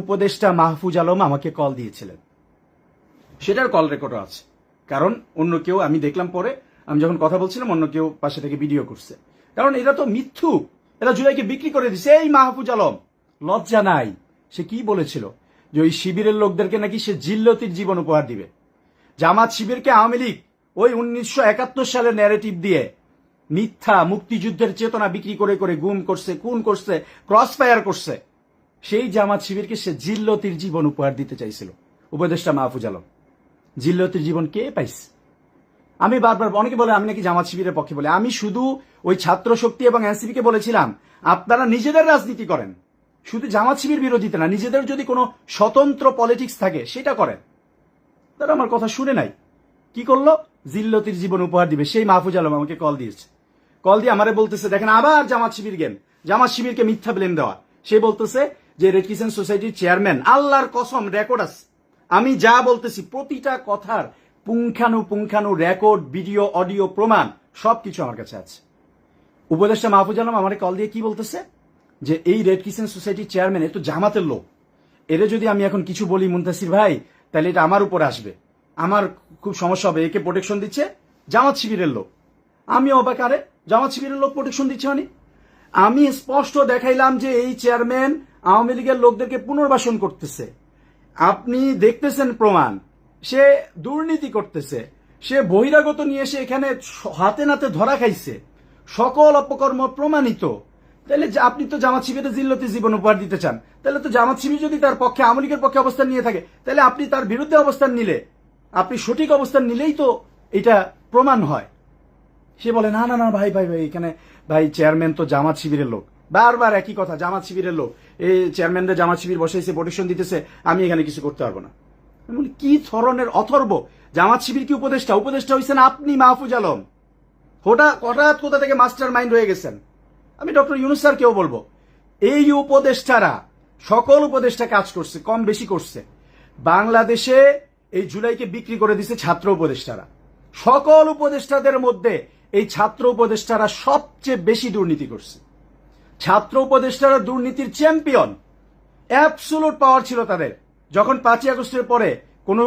উপদেষ্টা মাহফুজ আলম আমাকে কল দিয়েছিলেন। সেটার কল রেকর্ডও আছে। কারণ অন্য কেউ, আমি দেখলাম পরে, আমি যখন কথা বলছিলাম, অন্য কেউ পাশে থেকে ভিডিও করছে। কারণ এরা তো মিথ্যু এরা জুলাইকে বিক্রি করে দিছে। এই মাহফুজ আলম, লজ্জা নাই। সে কি বলেছিল? যে ওই শিবিরের লোকদেরকে নাকি সে জিল্লতির জীবন উপহার দিবে। জামাত শিবিরকে আওয়ামী লীগ ওই উনিশশো একাত্তর সালের ন্যারেটিভ দিয়ে মিথ্যা মুক্তিযুদ্ধের চেতনা বিক্রি করে করে গুম করছে, খুন করছে ক্রস ফায়ার করছে। সেই জামাত শিবিরকে সে জিল্লতির জীবন উপহার দিতে চাইছিল। উপদেষ্টা মাহফুজ আলম। জিল্লতির জীবন কে পাইছে? আমি বারবার, অনেকে বলে, আমি নাকি জামাত শিবিরের পক্ষে বলে। আমি শুধু ওই ছাত্র শক্তি এবং এনসিপিকে বলেছিলাম, আপনারা নিজেদের রাজনীতি করেন। শুধু জামাত শিবির বিরোধিতা না, নিজেদের যদি কোনো স্বতন্ত্র পলিটিক্স থাকে, সেটা করেন। তারা আমার কথা শুনে নাই। কি করল? জিল্লতির জীবন উপহার দিবে। সেই মাহফুজ আলম আমাকে কল দিয়েছে। কল দিয়ে আমারে বলতেছে, দেখেন আবার জামাত শিবির গেম। জামাত শিবিরকে মিথ্যা ব্লেম দেওয়া। সে বলতেছে যে রেড কিষেন সোসাইটির চেয়ারম্যান আল্লাহর কসম রেকর্ড আছে। আমি যা বলতেছি, প্রতিটা কথার পুঙ্খানু পুঙ্খানু রেকর্ড ভিডিও অডিও প্রমাণ, সবকিছু আমার কাছে আছে। উপদেষ্টা মাহফুজ আলম আমাকে কল দিয়ে কি বলতেছে? যে এই রেড কিষেন সোসাইটির চেয়ারম্যান এ তো জামাতের লোক। এরে যদি আমি এখন কিছু বলি মুন্তাসির ভাই, তাহলে এটা আমার উপর আসবে। আমার খুব সমস্যা হবে, একে প্রোটেকশন দিচ্ছে জামাত শিবিরের লোক। আমি অবাক, আরে, জামাত শিবিরের লোক প্রোটেকশন দিচ্ছে মানে? আমি স্পষ্ট দেখাইলাম যে এই চেয়ারম্যান আওয়ামী লীগের লোকদেরকে পুনর্বাসন করতেছে। আপনি দেখতেছেন প্রমাণ। সে দুর্নীতি করতেছে। সে বহিরাগত নিয়ে এসে এখানে হাতে নাতে ধরা খাইছে। সকল অপকর্ম প্রমাণিত। তাহলে আপনি তো জামাত শিবিরের জিল্লতি জীবন উপহার দিতে চান। তাহলে তো জামাত শিবির যদি তার পক্ষে, আওয়ামী লীগের পক্ষে অবস্থান নিয়ে থাকে, তাহলে আপনি তার বিরুদ্ধে অবস্থান নিলে, আপনি সঠিক অবস্থান নিলেই তো এটা প্রমাণ হয়। সে বলে, না না না, ভাই ভাই ভাই, এখানে, ভাই, চেয়ারম্যান তো জামাত শিবিরের লোক। বারবার একই কথা, জামাত শিবিরের লোক। এই চেয়ারম্যানরা জামাত শিবির বসে প্রোটেকশন দিতেছে, আমি এখানে কিছু করতে পারব না। কি ধরনের অথর্ব? জামাত শিবির কি উপদেষ্টা? উপদেষ্টা হয়েছেন আপনি, মাহফুজ আলম। হঠাৎ হঠাৎ কোথা থেকে মাস্টার মাইন্ড হয়ে গেছেন? আমি ডক্টর ইউনুস স্যারকেও বলব, এই উপদেষ্টারা, সকল উপদেষ্টা কাজ করছে, কম বেশি করছে। বাংলাদেশে এই জুলাইকে বিক্রি করে দিছে ছাত্র উপদেষ্টারা। সকল উপদেষ্টাদের মধ্যে এই ছাত্র উপদেষ্টারা সবচেয়ে বেশি দুর্নীতি করছে। ছাত্র উপদেষ্টারা দুর্নীতির চ্যাম্পিয়ন। অ্যাবসুলুট পাওয়ার ছিল তাদের। যখন পাঁচই আগস্টের পরে কোনো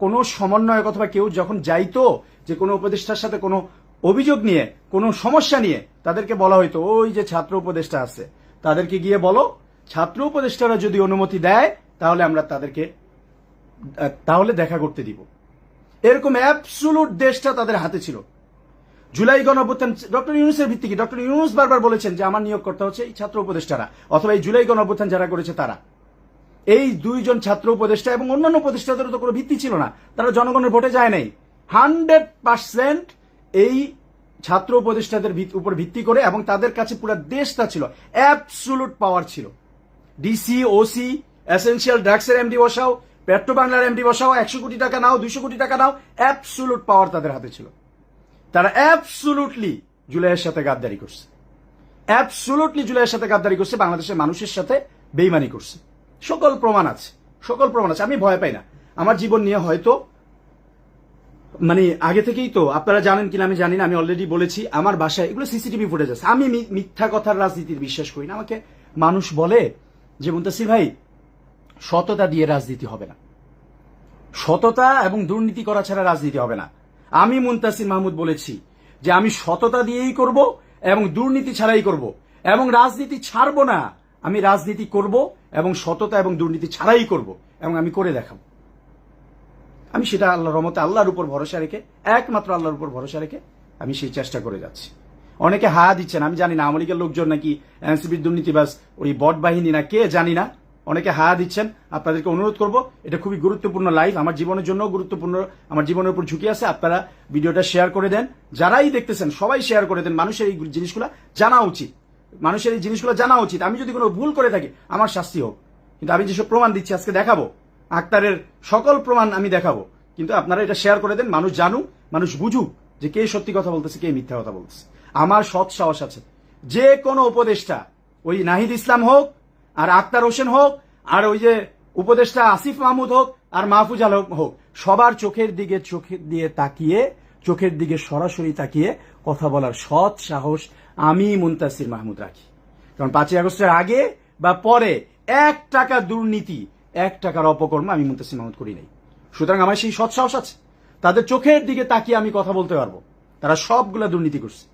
কোনো সমন্বয়ক অথবা কেউ যখন যাইতো যে কোনো উপদেষ্টার সাথে কোনো অভিযোগ নিয়ে, কোনো সমস্যা নিয়ে, তাদেরকে বলা হয়তো ওই যে ছাত্র উপদেষ্টা আছে। তাদেরকে গিয়ে বলো, ছাত্র উপদেষ্টারা যদি অনুমতি দেয়, তাহলে আমরা তাদেরকে তাহলে দেখা করতে দিব। এরকম অ্যাবসুলুট দেশটা তাদের হাতে ছিল। জুলাই গণ অভ্যুত্থান ডক্টর ইউনুসের ভিত্তিকে ডক্টর ইউনুস বারবার বলেছেন যে আমার নিয়োগ করতে হচ্ছে এই ছাত্র উপদেষ্টারা, অথবা এই জুলাই গণ অভ্যুত্থান যারা করেছে তারা। এই দুইজন ছাত্র উপদেষ্টা এবং অন্যান্য উপদেষ্টাদেরও তো কোনো ভিত্তি ছিল না। তারা জনগণের ভোটে যায় নাই। হান্ড্রেড পার্সেন্ট এই ছাত্র উপদেষ্টাদের উপর ভিত্তি করে এবং তাদের কাছে পুরো দেশটা ছিল। অ্যাবসুলুট পাওয়ার ছিল। ডিসি, ওসি, এসেনশিয়াল ড্রাগসের এমডি বসাও পেট্রো বাংলার এমডি বসাও, একশো কোটি টাকা নাও, দুইশো কোটি টাকা নাও, অ্যাবসুলুট পাওয়ার তাদের হাতে ছিল। তারা অ্যাবসুলুটলি জুলাইয়ের সাথে গাদ্দারি করছে। অ্যাবসুলুটলি জুলাইয়ের সাথে গাদ্দারি করছে, বাংলাদেশের মানুষের সাথে বেইমানি করছে। সকল প্রমাণ আছে, সকল প্রমাণ আছে, আমি ভয় পাই না। আমার জীবন নিয়ে হয়তো মানে আগে থেকেই তো, আপনারা জানেন কিনা আমি জানি না, আমি অলরেডি বলেছি, আমার বাসায় এগুলো সিসিটিভি ফুটেজ আছে। আমি মিথ্যা কথার রাজনীতির বিশ্বাস করি না। আমাকে মানুষ বলে যে, মুন্তাসির ভাই, সততা দিয়ে রাজনীতি হবে না। সততা এবং দুর্নীতি করা ছাড়া রাজনীতি হবে না। আমি মুন্তাসির মাহমুদ বলেছি যে আমি সততা দিয়েই করব এবং দুর্নীতি ছাড়াই করব এবং রাজনীতি ছাড়ব না। আমি রাজনীতি করব এবং সততা এবং দুর্নীতি ছাড়াই করব এবং আমি করে দেখাবো। আমি সেটা আল্লাহ রহমতে আল্লাহর উপর ভরসা রেখে, একমাত্র আল্লাহর উপর ভরসা রেখে আমি সেই চেষ্টা করে যাচ্ছি। অনেকে হা দিচ্ছেন, আমি জানি না লীগের লোকজন নাকি এনসিপির দুর্নীতিবাস ওই বট বাহিনী না, কে জানি না। অনেকে হা দিচ্ছেন, আপনাদেরকে অনুরোধ করব, এটা খুবই গুরুত্বপূর্ণ লাইভ আমার জীবনের জন্য গুরুত্বপূর্ণ, আমার জীবনের উপর ঝুঁকি আছে, আপনারা ভিডিওটা শেয়ার করে দেন। যারাই দেখতেছেন, সবাই শেয়ার করে দেন মানুষের এই জিনিসগুলো জানা উচিত। মানুষের এই জিনিসগুলো জানা উচিত। আমি যদি কোনো ভুল করে থাকি, আমার শাস্তি হোক। কিন্তু আমি যেসব প্রমাণ দিচ্ছি, আজকে দেখাবো। আক্তারের সকল প্রমাণ আমি দেখাবো। কিন্তু আপনারা এটা শেয়ার করে দেন, মানুষ জানুক, মানুষ বুঝুক যে কে সত্যি কথা বলতেছে, কে মিথ্যা কথা বলতেছে। আমার সৎ সাহস আছে। যে কোনো উপদেষ্টা, ওই নাহিদ ইসলাম হোক আর আক্তার হোসেন হোক, আর ওই যে উপদেষ্টা আসিফ মাহমুদ হোক, আর মাহফুজ আলম হোক, সবার চোখের দিকে চোখের দিয়ে তাকিয়ে, চোখের দিকে সরাসরি তাকিয়ে কথা বলার সৎ সাহস আমি মুন্তাসির মাহমুদ রাখি। কারণ পাঁচই আগস্টের আগে বা পরে এক টাকা দুর্নীতি, এক টাকার অপকর্ম আমি মুন্তাসির মাহমুদ করি নাই। সুতরাং আমার সেই সৎ সাহস আছে। তাদের চোখের দিকে তাকিয়ে আমি কথা বলতে পারব। তারা সবগুলা দুর্নীতি করছে।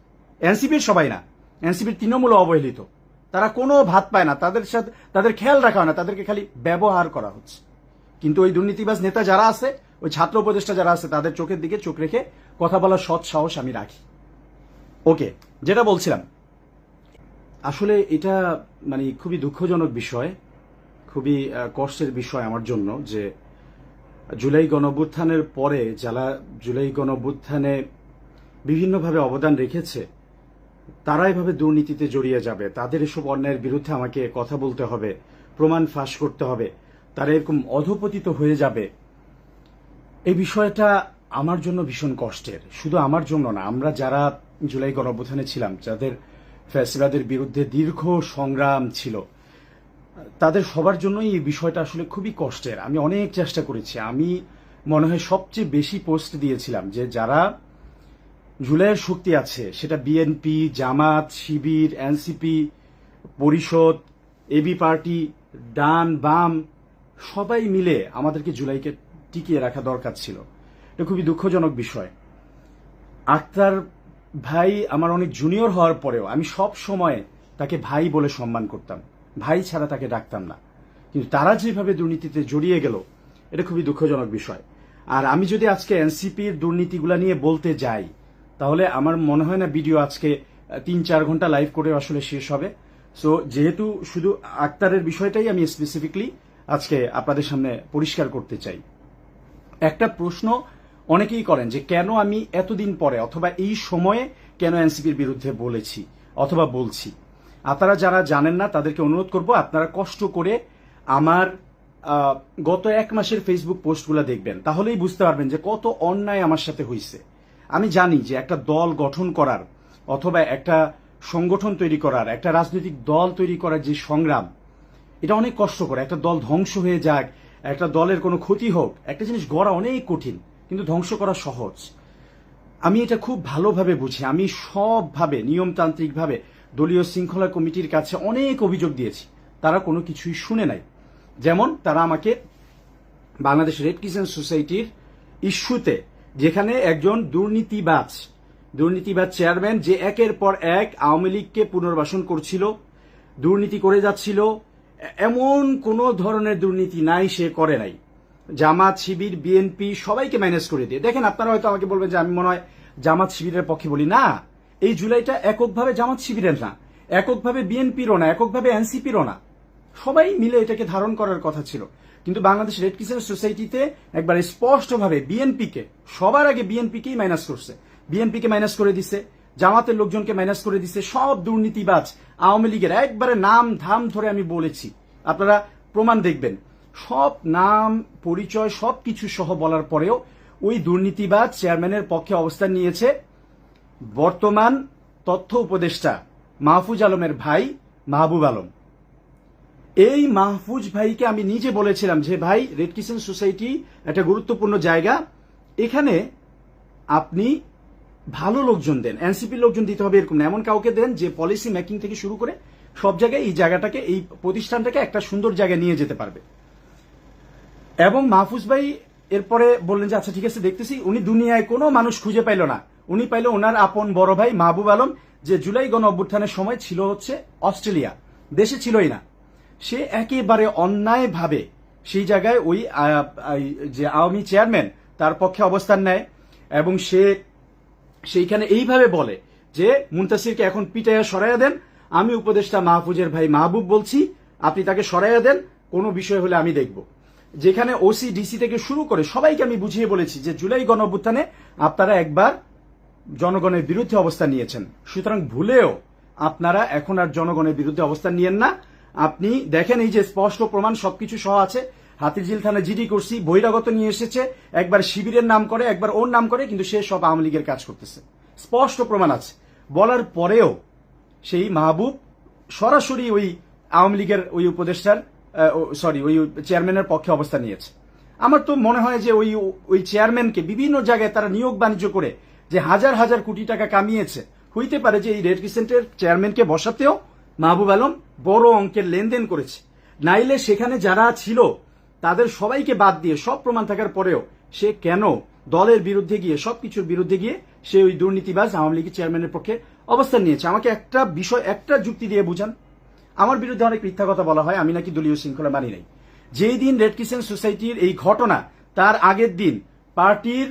এনসিপির সবাই না। এনসিপির তৃণমূল অবহেলিত। তারা কোনো ভাত পায় না, তাদের সাথে, তাদের খেয়াল রাখা হয় না, তাদেরকে খালি ব্যবহার করা হচ্ছে। কিন্তু ওই দুর্নীতিবাজ নেতা যারা আছে, ওই ছাত্র উপদেষ্টা যারা আছে, তাদের চোখের দিকে চোখ রেখে কথা বলার সৎ সাহস আমি রাখি। ওকে, যেটা বলছিলাম, আসলে এটা মানে খুবই দুঃখজনক বিষয়, খুবই কষ্টের বিষয় আমার জন্য যে জুলাই গণঅভ্যুত্থানের পরে যারা জুলাই গণঅভ্যুত্থানে বিভিন্নভাবে অবদান রেখেছে তারা এভাবে দুর্নীতিতে জড়িয়ে যাবে। তাদের এসব অন্যায়ের বিরুদ্ধে আমাকে কথা বলতে হবে, প্রমাণ ফাঁস করতে হবে। তারা এরকম অধপতিত হয়ে যাবে। এই বিষয়টা আমার জন্য ভীষণ কষ্টের। শুধু আমার জন্য না, আমরা যারা জুলাই গণঅভ্যুত্থানে ছিলাম, যাদের ফ্যাসিবাদের বিরুদ্ধে দীর্ঘ সংগ্রাম ছিল, তাদের সবার জন্যই এই বিষয়টা আসলে খুবই কষ্টের। আমি অনেক চেষ্টা করেছি। আমি মনে হয় সবচেয়ে বেশি পোস্ট দিয়েছিলাম যে যারা জুলাইয়ের শক্তি আছে। সেটা বিএনপি জামাত, শিবির এনসিপি পরিষদ এবি পার্টি, ডান, বাম, সবাই মিলে আমাদেরকে জুলাইকে টিকিয়ে রাখা দরকার ছিল। এটা খুবই দুঃখজনক বিষয়। আক্তার ভাই আমার অনেক জুনিয়র হওয়ার পরেও আমি সব সময় তাকে ভাই বলে সম্মান করতাম। ভাই ছাড়া তাকে ডাকতাম না। কিন্তু তারা যেভাবে দুর্নীতিতে জড়িয়ে গেল, এটা খুবই দুঃখজনক বিষয়। আর আমি যদি আজকে এনসিপির দুর্নীতিগুলা নিয়ে বলতে যাই তাহলে আমার মনে হয় না ভিডিও আজকে তিন, চার ঘণ্টা লাইভ করে আসলে শেষ হবে। সো যেহেতু শুধু আক্তারের বিষয়টাই আমি স্পেসিফিকলি আজকে আপনাদের সামনে পরিষ্কার করতে চাই। একটা প্রশ্ন অনেকেই করেন যে, কেন আমি এতদিন পরে অথবা এই সময়ে কেন এনসিপির বিরুদ্ধে বলেছি অথবা বলছি? আপনারা যারা জানেন না, তাদেরকে অনুরোধ করব, আপনারা কষ্ট করে আমার গত এক মাসের ফেসবুক পোস্টগুলো দেখবেন। তাহলেই বুঝতে পারবেন যে কত অন্যায় আমার সাথে হয়েছে আমি জানি যে একটা দল গঠন করার অথবা একটা সংগঠন তৈরি করার, একটা রাজনৈতিক দল তৈরি করার যে সংগ্রাম, এটা অনেক কষ্টকর। একটা দল ধ্বংস হয়ে যাক, একটা দলের কোনো ক্ষতি হোক, একটা জিনিস গড়া অনেক কঠিন, কিন্তু ধ্বংস করা সহজ। আমি এটা খুব ভালোভাবে বুঝি। আমি সবভাবে, নিয়মতান্ত্রিকভাবে দলীয় শৃঙ্খলা কমিটির কাছে অনেক অভিযোগ দিয়েছি। তারা কোনো কিছুই শুনে নাই। যেমন, তারা আমাকে বাংলাদেশ রেড ক্রিসেন্ট সোসাইটির ইস্যুতে যেখানে একজন দুর্নীতিবাজ দুর্নীতিবাজ চেয়ারম্যান যে একের পর এক আওয়ামী লীগকে পুনর্বাসন করছিল, দুর্নীতি করে যাচ্ছিল, এমন কোন ধরনের দুর্নীতি নাই, সে করে নাই। জামাত শিবির, বিএনপি সবাইকে ম্যানেজ করে দিয়ে। দেখেন, আপনারা হয়তো আমাকে বলবেন যে আমি মনে হয় জামাত শিবিরের পক্ষে বলি। না, এই জুলাইটা এককভাবে জামাত শিবিরের না। এককভাবে বিএনপিরও না, এককভাবে এনসিপিরও না। সবাই মিলে এটাকে ধারণ করার কথা ছিল। কিন্তু বাংলাদেশ রেড ক্রিসেন্ট সোসাইটিতে একবার স্পষ্টভাবে বিএনপিকে সবার আগে বিএনপিকেই মাইনাস করছে। বিএনপিকে মাইনাস করে দিছে, জামাতের লোকজনকে মাইনাস করে দিছে, সব দুর্নীতিবাজ আওয়ামী লীগের একবারে নাম ধাম ধরে আমি বলেছি। আপনারা প্রমাণ দেখবেন। সব নাম, পরিচয় সব কিছু সহ বলার পরেও ওই দুর্নীতিবাজ চেয়ারম্যানের পক্ষে অবস্থান নিয়েছে। বর্তমান তথ্য উপদেষ্টা মাহফুজ আলমের ভাই মাহবুব আলম। এই মাহফুজ ভাইকে আমি নিজে বলেছিলাম যে, ভাই রেড কিচেন সোসাইটি একটা গুরুত্বপূর্ণ জায়গা। এখানে আপনি ভালো লোকজন দেন। এনসিপি লোকজন দিতে হবে এরকম না। এমন কাউকে দেন যে পলিসি মেকিং থেকে শুরু করে সব জায়গায় এই জায়গাটাকে, এই প্রতিষ্ঠানটাকে একটা সুন্দর জায়গায় নিয়ে যেতে পারবে। এবং মাহফুজ ভাই এরপরে বললেন যে আচ্ছা ঠিক আছে, দেখতেছি। উনি দুনিয়ায় কোনো মানুষ খুঁজে পাইল না। উনি পাইল ওনার আপন বড় ভাই মাহবুব আলম, যে জুলাই গণ অভ্যুত্থানের সময় ছিল হচ্ছে অস্ট্রেলিয়া। দেশে ছিলই না। সে একেবারে অন্যায়ভাবে সেই জায়গায় ওই যে আওয়ামী চেয়ারম্যান তার পক্ষে অবস্থান নেয় এবং সে সেইখানে এইভাবে বলে যে, মুন্তাসিরকে এখন পিটাইয়া সরাইয়া দেন, আমি উপদেষ্টা মাহফুজের ভাই মাহবুব বলছি, আপনি তাকে সরাইয়া দেন, কোনো বিষয় হলে আমি দেখব। যেখানে ওসি ডিসি থেকে শুরু করে সবাইকে আমি বুঝিয়ে বলেছি যে, জুলাই গণ অভ্যুত্থানে আপনারা একবার জনগণের বিরুদ্ধে অবস্থান নিয়েছেন। সুতরাং ভুলেও আপনারা এখন আর জনগণের বিরুদ্ধে অবস্থান নিয়েন না। আপনি দেখেন এই যে স্পষ্ট প্রমাণ সবকিছু সহ আছে। হাতিরঝিল থানা জিডি করছি বহিরাগত নিয়ে এসেছে। একবার শিবিরের নাম করে, একবার ওর নাম করে, কিন্তু সে সব আওয়ামী লীগের কাজ করতেছে। স্পষ্ট প্রমাণ আছে। বলার পরেও সেই মাহবুব সরাসরি ওই আওয়ামী লীগের ওই উপদেষ্টার সরি ওই চেয়ারম্যানের পক্ষে অবস্থান নিয়েছে। আমার তো মনে হয় যে ওই ওই চেয়ারম্যানকে বিভিন্ন জায়গায় তারা নিয়োগ বাণিজ্য করে যে হাজার হাজার কোটি টাকা কামিয়েছে, হইতে পারে যে এই রেড ক্রিসেন্টের চেয়ারম্যানকে বসাতেও মাহবুব আলম বড় অঙ্কের লেনদেন করেছে। নাইলে সেখানে যারা ছিল, তাদের সবাইকে বাদ দিয়ে সব প্রমাণ থাকার পরেও সে কেন দলের বিরুদ্ধে গিয়ে, সবকিছুর বিরুদ্ধে গিয়ে সে ওই দুর্নীতিবাজ আওয়ামী লীগের চেয়ারম্যানের পক্ষে অবস্থান নিয়েছে? আমাকে একটা বিষয়, একটা যুক্তি দিয়ে বুঝান। আমার বিরুদ্ধে অনেক মিথ্যা কথা বলা হয়, আমি নাকি দলীয় শৃঙ্খলা মানি নাই। যেই দিন রেড ক্রিসেন্ট সোসাইটির এই ঘটনা, তার আগের দিন পার্টির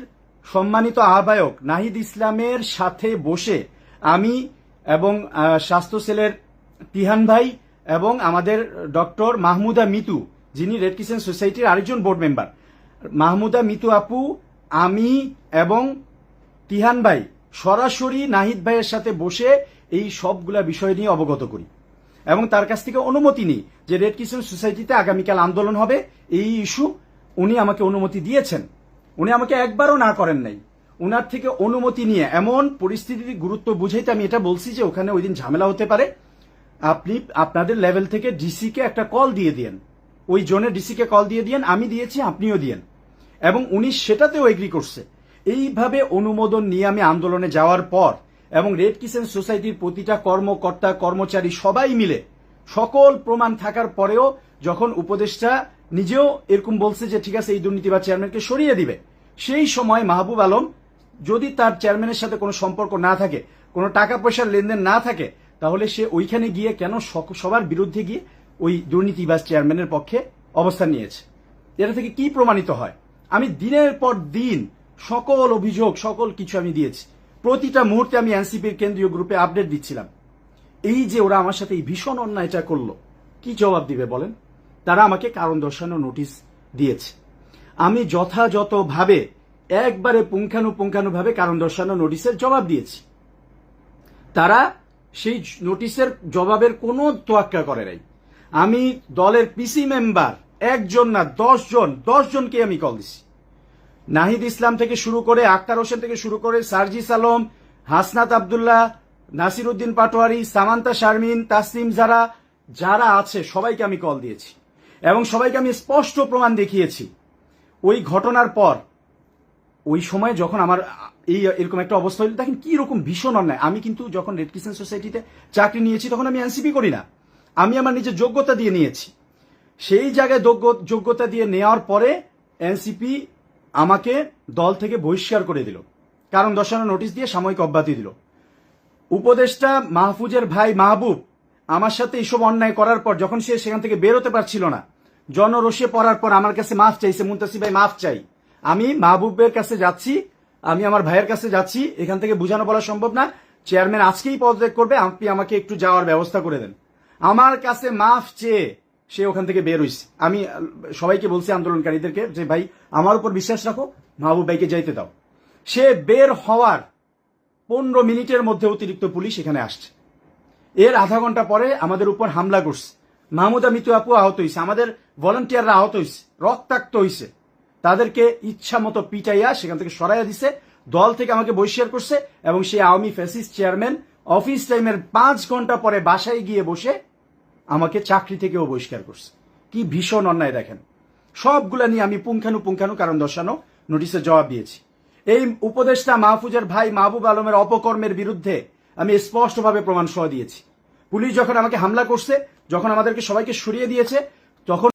সম্মানিত আহ্বায়ক নাহিদ ইসলামের সাথে বসে আমি এবং স্বাস্থ্য সেলের তিহান ভাই এবং আমাদের ডক্টর মাহমুদা মিতু, যিনি রেড ক্রিসেন্ট সোসাইটির আরেকজন বোর্ড মেম্বার মাহমুদা মিতু আপু, আমি এবং তিহান ভাই সরাসরি নাহিদ ভাইয়ের সাথে বসে এই সবগুলা বিষয় নিয়ে অবগত করি এবং তার কাছ থেকে অনুমতি নিই যে রেড কিচেন সোসাইটিতে আগামীকাল আন্দোলন হবে। এই ইস্যু উনি আমাকে অনুমতি দিয়েছেন। উনি আমাকে একবারও না করেন নাই। উনার থেকে অনুমতি নিয়ে এমন পরিস্থিতির গুরুত্ব বুঝাইতে আমি এটা বলছি যে ওখানে ওই দিন ঝামেলা হতে পারে। আপনি আপনাদের লেভেল থেকে ডিসি কে একটা কল দিয়ে দিয়েন। ওই জোনে ডিসি কে কল দিয়ে দিয়েন, আমি দিয়েছি, আপনিও দিয়েন। এবং উনি সেটাতেও এগ্রি করছে। এইভাবে অনুমোদন নিয়ে আমি আন্দোলনে যাওয়ার পর এবং রেড কিচেন সোসাইটির প্রতিটা কর্মকর্তা, কর্মচারী সবাই মিলে সকল প্রমাণ থাকার পরেও যখন উপদেষ্টা নিজেও এরকম বলছে যে, ঠিক আছে, এই দুর্নীতিবাদ চেয়ারম্যানকে সরিয়ে দিবে। সেই সময় মাহবুব আলম যদি তার চেয়ারম্যানের সাথে কোনো সম্পর্ক না থাকে, কোনো টাকা পয়সার লেনদেন না থাকে তাহলে সে ওইখানে গিয়ে কেন সবার বিরুদ্ধে গিয়ে ওই দুর্নীতিবাজ চেয়ারম্যানের পক্ষে অবস্থান নিয়েছে? এটা থেকে কি প্রমাণিত হয়? আমি দিনের পর দিন সকল অভিযোগ, সকল কিছু আমি দিয়েছি। প্রতিটা মুহূর্তে আমি এনসিপির কেন্দ্রীয় গ্রুপে আপডেট দিচ্ছিলাম। এই যে ওরা আমার সাথে এই ভীষণ অন্যায়টা করল, কি জবাব দিবে বলেন? তারা আমাকে কারণ দর্শানো নোটিশ দিয়েছে। আমি যথাযথভাবে, একবারে পুঙ্খানুপুঙ্খানুভাবে কারণ দর্শানো নোটিশের জবাব দিয়েছি। তারা সেই নোটিশের জবাবের কোনো তোয়াক্কা করে নাই। আমি দলের পিসি মেম্বার একজন না দশ জন দশ জনকে আমি কল দিছি। নাহিদ ইসলাম থেকে শুরু করে, আক্তার হোসেন থেকে শুরু করে, সার্জিস আলম, হাসনাত আবদুল্লাহ, নাসির উদ্দিন পাটোয়ারি, সামান্তা শারমিন তাসিম যারা যারা আছে, সবাইকে আমি কল দিয়েছি। এবং সবাইকে আমি স্পষ্ট প্রমাণ দেখিয়েছি। ওই ঘটনার পর ওই সময় যখন আমার, এই এরকম একটা অবস্থা হইল, দেখেন কি রকম ভীষণ অন্যায়। আমি কিন্তু যখন রেড ক্রিসেন্ট সোসাইটিতে চাকরি নিয়েছি, তখন আমি এনসিপি করি না। আমি আমার নিজের যোগ্যতা দিয়ে নিয়েছি। সেই জায়গায় যোগ্য- যোগ্যতা দিয়ে নেওয়ার পরে এনসিপি আমাকে দল থেকে বহিষ্কার করে দিল। কারণ দর্শানো নোটিশ দিয়ে সাময়িক অব্যাহতি দিল। উপদেষ্টা মাহফুজের ভাই মাহবুব আমার সাথে এইসব অন্যায় করার পর, যখন সে সেখান থেকে বেরোতে পারছিল না জনরোষে পড়ার পর আমার কাছে মাফ চাইছে মুন্তাসি ভাই মাফ চাই। আমি মাহবুবের কাছে যাচ্ছি, আমি আমার ভাইয়ের কাছে যাচ্ছি, এখান থেকে বোঝানো বলা সম্ভব না। চেয়ারম্যান আজকেই পদত্যাগ করবে, আপনি আমাকে একটু যাওয়ার ব্যবস্থা করে দেন। আমার কাছে মাফ চেয়ে সে ওখান থেকে বের হইছে। আমি, সবাইকে বলছি আন্দোলনকারীদেরকে যে, ভাই, আমার উপর বিশ্বাস রাখো, মাহবুব ভাইকে যাইতে দাও। সে বের হওয়ার পনেরো মিনিটের মধ্যে অতিরিক্ত পুলিশ এখানে আসছে। এর আধা ঘণ্টা পরে আমাদের উপর হামলা করছে। মাহমুদা মিতু আপু আহত হয়েছে আমাদের ভলান্টিয়াররা আহত হয়েছে রক্তাক্ত হয়েছে তাদেরকে ইচ্ছা মতো পিটাইয়া সেখান থেকে সরাইয়া দিছে। দল থেকে আমাকে বহিষ্কার করছে এবং সেই আওয়ামী ফ্যাসিস্ট চেয়ারম্যান অফিস টাইমের পাঁচ ঘণ্টা পরে বাসায় গিয়ে বসে আমাকে চাকরি থেকেও বহিষ্কার করছে। কি ভীষণ অন্যায় দেখেন। সবগুলা নিয়ে আমি পুঙ্খানু পুঙ্খানু কারণ দর্শানো নোটিশে জবাব দিয়েছি। এই উপদেষ্টা মাহফুজের ভাই মাহবুব আলমের অপকর্মের বিরুদ্ধে আমি স্পষ্টভাবে প্রমাণ সহ দিয়েছি। পুলিশ যখন আমাকে হামলা করছে, যখন আমাদেরকে সবাইকে সরিয়ে দিয়েছে, তখন